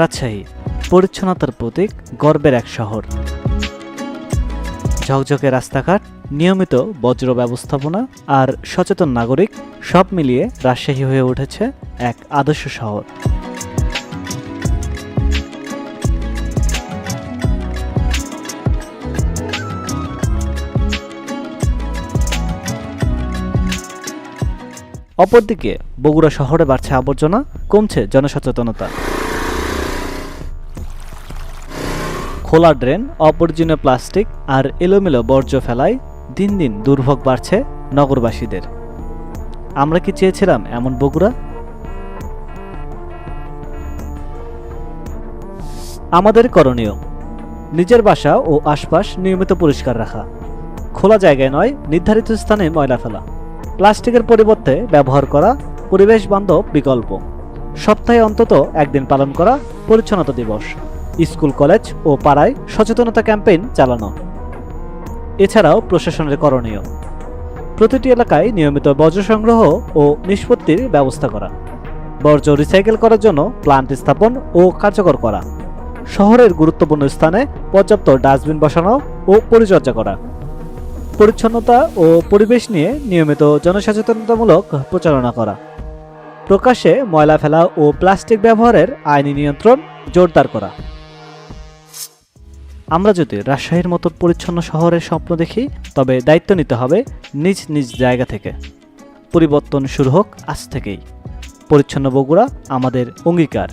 রাজশাহী, পরিচ্ছন্নতার প্রতীক গর্বের এক শহর। ঝকঝকে রাস্তাঘাট, নিয়মিত বজ্র ব্যবস্থাপনা আর সচেতন নাগরিক সব মিলিয়ে রাজশাহী হয়ে উঠেছে এক আদর্শ শহর। অপরদিকে বগুড়া শহরে বাড়ছে আবর্জনা, কমছে জনসচেতনতা। খোলা ড্রেন অপরিজনীয় প্লাস্টিক আর এলোমেলো বর্জ্য ফেলায় দিন দিন দুর্ভোগ বাড়ছে নগরবাসীদের। আমরা কি চেয়েছিলাম এমন বগুড়া? আমাদের করণীয়, নিজের বাসা ও আশপাশ নিয়মিত পরিষ্কার রাখা। খোলা জায়গায় নয়, নির্ধারিত স্থানে ময়লা ফেলা। প্লাস্টিকের পরিবর্তে ব্যবহার করা পরিবেশ বান্ধব বিকল্প। সপ্তাহে অন্তত একদিন পালন করা পরিচ্ছন্নতা দিবস। স্কুল, কলেজ ও পাড়ায় সচেতনতা ক্যাম্পেইন চালানো। এছাড়াও প্রশাসনের করণীয়। প্রতিটি এলাকায় নিয়মিত বর্জ্য সংগ্রহ ও নিষ্পত্তির ব্যবস্থা করা। বর্জ্য রিসাইকেল করার জন্য প্লান্ট স্থাপন ও কার্যকর করা। শহরের গুরুত্বপূর্ণ স্থানে পর্যাপ্ত ডাস্টবিন বসানো ও পরিচর্যা করা। পরিচ্ছন্নতা ও পরিবেশ নিয়ে নিয়মিত জনসচেতনতামূলক প্রচারণা করা। প্রকাশ্যে ময়লা ফেলা ও প্লাস্টিক ব্যবহারের আইনি নিয়ন্ত্রণ জোরদার করা। আমরা যদি রাজশাহীর মতো পরিচ্ছন্ন শহরের স্বপ্ন দেখি, তবে দায়িত্ব নিতে হবে নিজ নিজ জায়গা থেকে। পরিবর্তন শুরু হোক আজ থেকেই। পরিচ্ছন্ন বগুড়া আমাদের অঙ্গীকার।